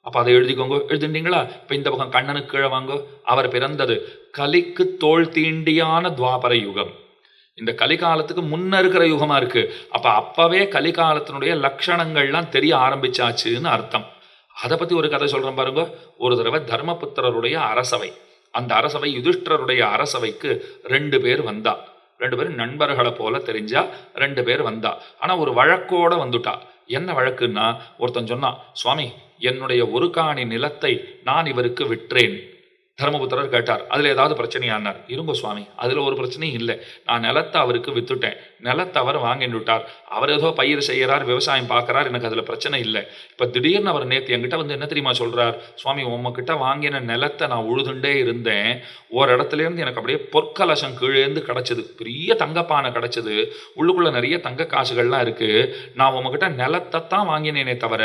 அப்போ அதை எழுதிக்கோங்க. எழுதிட்டீங்களா? இப்போ இந்த பக்கம் கண்ணனுக்கு கீழே வாங்க. அவர் பிறந்தது கலிக்கு தோல் தீண்டியான துவாபர யுகம். இந்த கலிகாலத்துக்கு முன்ன இருக்கிற யுகமா இருக்கு. அப்ப அப்பவே கலிகாலத்தினுடைய லட்சணங்கள்லாம் தெரிய ஆரம்பிச்சாச்சுன்னு அர்த்தம். அதை பத்தி ஒரு கதை சொல்றேன் பாருங்க. ஒரு தடவை தர்மபுத்திரருடைய அரசவை அந்த அரசவை யுதிஷ்டருடைய அரசவைக்கு ரெண்டு பேர் வந்தா. ரெண்டு பேரும் நண்பர்களை போல தெரிஞ்சா ரெண்டு பேர் வந்தா. ஆனா ஒரு வழக்கோட வந்துட்டா. என்ன வழக்குன்னா ஒருத்தன் சொன்னான் சுவாமி என்னுடைய ஒரு காணி நிலத்தை நான் இவருக்கு விற்றேன். தர்மபுத்திரர் கேட்டார் அதில் ஏதாவது பிரச்சனையானார்? இருங்க சுவாமி அதில் ஒரு பிரச்சனையும் இல்லை. நான் நிலத்தை அவருக்கு வித்துட்டேன். நிலத்தை அவர் வாங்கிட்டு விட்டார் அவர் ஏதோ பயிர் செய்கிறார் விவசாயம் பார்க்கறார் எனக்கு அதில் பிரச்சனை இல்லை. இப்போ திடீர்னு அவர் நேற்று என்கிட்ட வந்து என்ன தெரியுமா சொல்கிறார் சுவாமி உங்ககிட்ட வாங்கின நிலத்தை நான் உழுதுண்டே இருந்தேன். ஒரு இடத்துல இருந்து எனக்கு அப்படியே பொற்கலசம் கீழேந்து கிடச்சிது. பெரிய தங்கப்பானை கிடச்சிது. உள்ளுக்குள்ளே நிறைய தங்க காசுகள்லாம் இருக்குது நான் உங்ககிட்ட நிலத்தை தான் வாங்கினேனே தவிர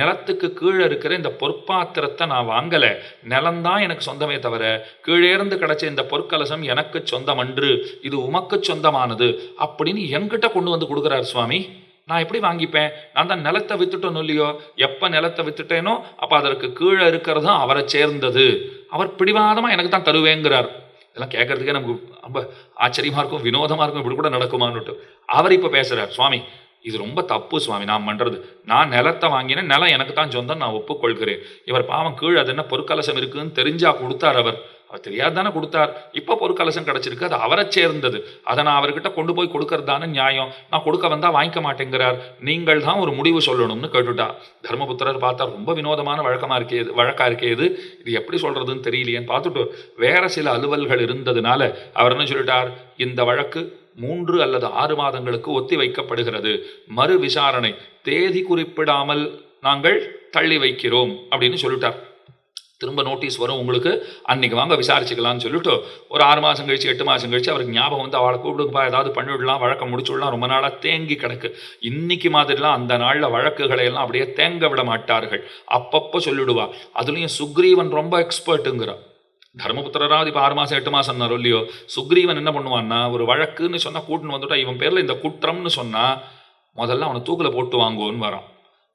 நிலத்துக்கு கீழே இருக்கிற இந்த பொற்பாத்திரத்தை நான் வாங்கலை. நிலம்தான் எனக்கு சொந்தம் தவிர கீழே இருந்து கிடைச்ச இந்த பொற்கலசம் எனக்கு சொந்தம் அன்று இது உமக்கு சொந்தமானது அப்படின்னு என்கிட்ட கொண்டு வந்து கொடுக்குறார் சுவாமி. நான் எப்படி வாங்கிப்பேன்? நான் தான் நிலத்தை வித்துட்டோம் இல்லையோ? எப்போ நிலத்தை வித்துட்டேனோ அப்போ அதற்கு கீழே இருக்கிறதும் அவரை சேர்ந்தது. அவர் பிடிவாதமாக எனக்கு தான் தருவேங்கிறார். இதெல்லாம் கேட்கறதுக்கே நமக்கு ரொம்ப ஆச்சரியமா இருக்கும் வினோதமா இருக்கும் இப்படி கூட நடக்குமான்னுட்டு. அவர் இப்போ பேசுறார் சுவாமி இது ரொம்ப தப்பு சுவாமி நான் பண்ணுறது நான் நிலத்தை வாங்கினேன் நிலம் எனக்கு தான் சொந்தம் நான் ஒப்புக்கொள்கிறேன். இவர் பாவம் கீழே அது என்ன பொற்கலசம் இருக்குன்னு தெரிஞ்சா கொடுத்தார் அவர். அவர் தெரியாது தானே கொடுத்தார். இப்போ பொற்கலசம் கிடச்சிருக்கு அது அவரை சேர்ந்தது. அதை நான் அவர்கிட்ட கொண்டு போய் கொடுக்கறது தானே நியாயம். நான் கொடுக்க வந்தால் வாங்கிக்க மாட்டேங்கிறார். நீங்கள் தான் ஒரு முடிவு சொல்லணும்னு கேட்டுட்டா. தர்மபுத்திரர் பார்த்தா ரொம்ப வினோதமான வழக்கமாக இருக்கே இது வழக்கா இருக்கே இது. இது எப்படி சொல்கிறதுன்னு தெரியலையேன்னு பார்த்துட்டு வேற சில அலுவல்கள் இருந்ததுனால அவர் என்ன சொல்லிட்டார்? இந்த வழக்கு மூன்று அல்லது ஆறு மாதங்களுக்கு ஒத்தி வைக்கப்படுகிறது. மறு விசாரணை. தேதி குறிப்பிடாமல் நாங்கள் தள்ளி வைக்கிறோம் அப்படின்னு சொல்லிட்டார். திரும்ப நோட்டீஸ் வரும் உங்களுக்கு. அன்னைக்கு வாங்க விசாரிச்சுக்கலாம்னு சொல்லிட்டு ஒரு ஆறு மாதம் கழிச்சு எட்டு மாதம் கழிச்சு அவருக்கு ஞாபகம் வந்து அவளை கூப்பிடுப்பா ஏதாவது பண்ணிவிடலாம் வழக்கம் முடிச்சுடலாம் ரொம்ப நாளாக தேங்கி கிடக்கு. இன்னைக்கு மாதிரிலாம் அந்த நாளில் வழக்குகளை எல்லாம் அப்படியே தேங்க விட மாட்டார்கள். அப்பப்போ சொல்லிவிடுவா அதுலேயும் சுக்ரீவன் ரொம்ப எக்ஸ்பர்ட்டுங்கிறான் தர்மபுத்திரராவது இப்போ ஆறு மாதம் எட்டு மாதம் இல்லையோ சுக்ரீவன் என்ன பண்ணுவான்னா ஒரு வழக்குன்னு சொன்னால் கூட்டுன்னு வந்துட்டா இவன் பேரில் இந்த குற்றம்னு சொன்னால் முதல்ல அவனை தூக்கில் போட்டு வாங்குவோன்னு வரான்.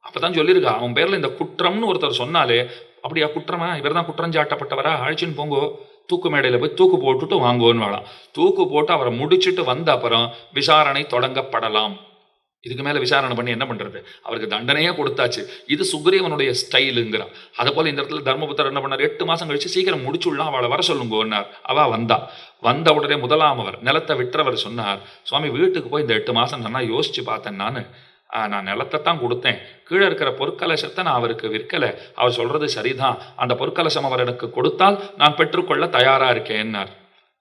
அப்போ தான் சொல்லியிருக்கா அவன் பேரில் இந்த குற்றம்னு ஒருத்தர் சொன்னாலே அப்படியா குற்றமா? இவர் தான் குற்றஞ்சாட்டப்பட்டவரா அழைச்சின்னு போங்கோ. தூக்கு மேடையில் போய் தூக்கு போட்டுட்டு வாங்குவோன்னு வாழாம் தூக்கு போட்டு அவரை முடிச்சுட்டு வந்த அப்புறம் விசாரணை தொடங்கப்படலாம். இதுக்கு மேலே விசாரணை பண்ணி என்ன பண்ணுறது அவருக்கு தண்டனையே கொடுத்தாச்சு. இது சுக்ரீவனுடைய ஸ்டைலுங்கிறான். அதை போல் இந்த இடத்துல தர்மபுத்தர் என்ன பண்ணார்? எட்டு மாதம் கழிச்சு சீக்கிரம் முடிச்சுடலாம் அவளை வர சொல்லுங்கன்னார் அவள் வந்தா. வந்த உடனே முதலாம் அவர் நிலத்தை விற்றவர் சொன்னார் சுவாமி வீட்டுக்கு போய் இந்த எட்டு மாதம் நல்லா யோசிச்சு பார்த்தேன் நான். நான் நிலத்தை தான் கொடுத்தேன். கீழே இருக்கிற பொற்கலசத்தை நான் அவருக்கு விற்கலை. அவர் சொல்கிறது சரிதான். அந்த பொற்கலசம் அவர் எனக்கு கொடுத்தால் நான் பெற்றுக்கொள்ள தயாராக இருக்கேன்னார்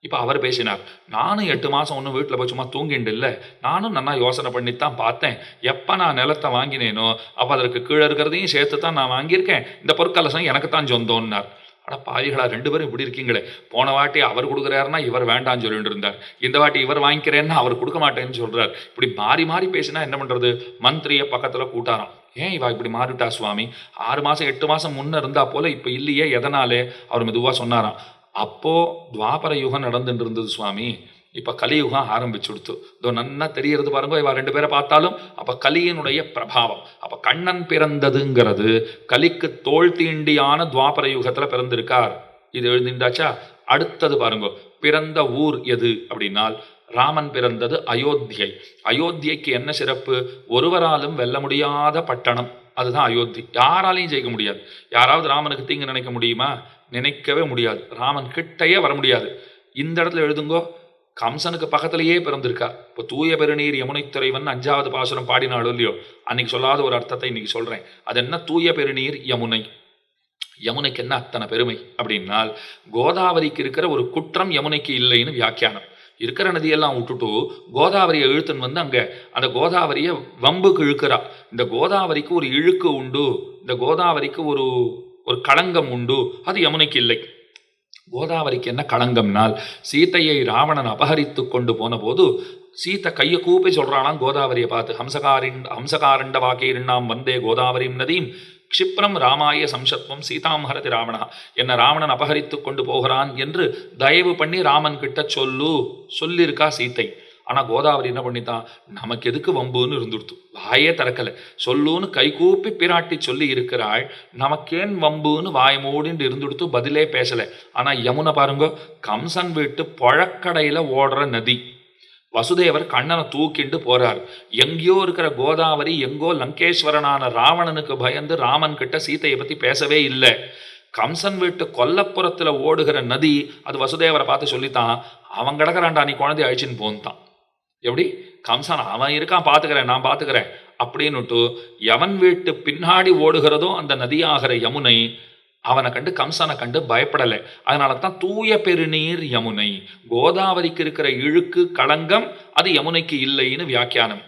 இப்போ அவர் பேசினார் நானும் எட்டு மாதம் ஒன்றும் வீட்டில் போய் சும்மா தூங்கிண்டு இல்லை. நானும் நல்லா யோசனை பண்ணித்தான் பார்த்தேன். எப்போ நான் நிலத்தை வாங்கினேனோ அப்போ அதற்கு கீழே இருக்கிறதையும் சேர்த்து தான் நான் வாங்கியிருக்கேன். இந்த பொற்கலசம் எனக்கு தான் சொந்தம்னார் அட பாவிகளா ரெண்டு பேரும் இப்படி இருக்கீங்களே. போன வாட்டி அவர் கொடுக்குறாருன்னா இவர் வேண்டாம்னு சொல்லிட்டு இருந்தார். இந்த வாட்டி இவர் வாங்கிக்கிறேன்னா அவர் கொடுக்க மாட்டேன்னு சொல்கிறார் இப்படி மாறி மாறி பேசினா என்ன பண்ணுறது மந்திரியை பக்கத்தில் கூட்டாராம் ஏன் இவா இப்படி மாறிட்டா சுவாமி? ஆறு மாதம் எட்டு மாதம் முன்னே இருந்தால் போல இப்போ இல்லையே எதனாலே? அவர் மெதுவாக சொன்னாராம் அப்போது துவாபர யுகம் நடந்துட்டு இருந்தது சுவாமி. இப்போ கலியுகம் ஆரம்பிச்சுடுத்து. இதோ நன்னா தெரியறது பாருங்க இவ ரெண்டு பேரை பார்த்தாலும் அப்போ கலியினுடைய பிரபாவம். அப்போ கண்ணன் பிறந்ததுங்கிறது கலிக்கு தோல் தீண்டியான துவாபர யுகத்தில் பிறந்திருக்கார். இது எழுதிண்டாச்சா? அடுத்தது பாருங்க பிறந்த ஊர் எது அப்படின்னால் ராமன் பிறந்தது அயோத்தியை. அயோத்தியைக்கு என்ன சிறப்பு? ஒருவராலும் வெல்ல முடியாத பட்டணம். அதுதான் அயோத்தி. யாராலையும் ஜெயிக்க முடியாது. யாராவது ராமனுக்கு தீங்கு நினைக்க முடியுமா? நினைக்கவே முடியாது. ராமன் கிட்டையே வர முடியாது. இந்த இடத்துல எழுதுங்கோ. கம்சனுக்கு பக்கத்திலேயே பிறந்திருக்கா. இப்போ தூய பெருநீர் யமுனைத்துறைவன் அஞ்சாவது பாசுரம் பாடினாலும் இல்லையோ? அன்னைக்கு சொல்லாத ஒரு அர்த்தத்தை இன்னைக்கு சொல்கிறேன் அது என்ன தூய பெருநீர் யமுனை? யமுனைக்கு என்ன அத்தனை பெருமை? அப்படின்னால் கோதாவரிக்கு இருக்கிற ஒரு குற்றம் யமுனைக்கு இல்லைன்னு வியாக்கியானம். இருக்கிற நதியெல்லாம் விட்டுட்டு கோதாவரியை இழுத்துன்னு வந்து அங்கே அந்த கோதாவரியை வம்புக்கு இழுக்கிறா. இந்த கோதாவரிக்கு ஒரு இழுக்கு உண்டு. இந்த கோதாவரிக்கு ஒரு ஒரு களங்கம் உண்டு. அது யமுனைக்கு இல்லை. கோதாவரிக்கு என்ன களங்கம்னால் சீதையை ராவணன் அபகரித்து கொண்டு போன போது சீத்தை கையை கூப்பி சொல்கிறானாம் கோதாவரியை பார்த்து ஹம்சகாரின் ஹம்சகாரண்ட வாக்கீரிண்ணாம் வந்தே கோதாவரிம் நதியும் க்ஷிப்ரம் ராமாய சம்சத்வம் சீதாம் ஹரதி ராவணா. என்னை ராவணன் அபகரித்து கொண்டு போகிறான் என்று தயவு பண்ணி ராமன் கிட்ட சொல்லு. சொல்லியிருக்கா சீத்தை. ஆனால் கோதாவரி என்ன பண்ணித்தான்? நமக்கு எதுக்கு வம்புன்னு இருந்துடுத்து. வாயே திறக்கலை. சொல்லுன்னு கைகூப்பி பிராட்டி சொல்லி இருக்கிறாள். நமக்கேன் வம்புன்னு வாய் மூடின்னு இருந்துடுத்து பதிலே பேசலை. ஆனால் யமுனை பாருங்க கம்சன் வீட்டு பழக்கடையில் ஓடுற நதி. வசுதேவர் கண்ணனை தூக்கிண்டு போறார். எங்கேயோ இருக்கிற கோதாவரி எங்கோ லங்கேஸ்வரனான ராவணனுக்கு பயந்து ராமன் கிட்ட சீதையை பத்தி பேசவே இல்லை. கம்சன் வீட்டு கொல்லப்புறத்துல ஓடுகிற நதி அது வசுதேவரை பார்த்து சொல்லித்தான் அவன் கிடக்கிறான்டா நீ குழந்தைய அழிச்சின்னு போன்தான் எப்படி? கம்சன் அவன் இருக்கான் பார்த்துக்கிறேன் நான் பார்த்துக்கிறேன் அப்படின்னுட்டு எவன் வீட்டு பின்னாடி ஓடுகிறதோ அந்த நதியாகிற யமுனை அவனை கண்டு கம்சனை கண்டு பயப்படலை. அதனால தான் தூய பெருநீர் யமுனை. கோதாவரிக்கு இருக்கிற இழுக்கு களங்கம் அது யமுனைக்கு இல்லைன்னு வியாக்கியானம்.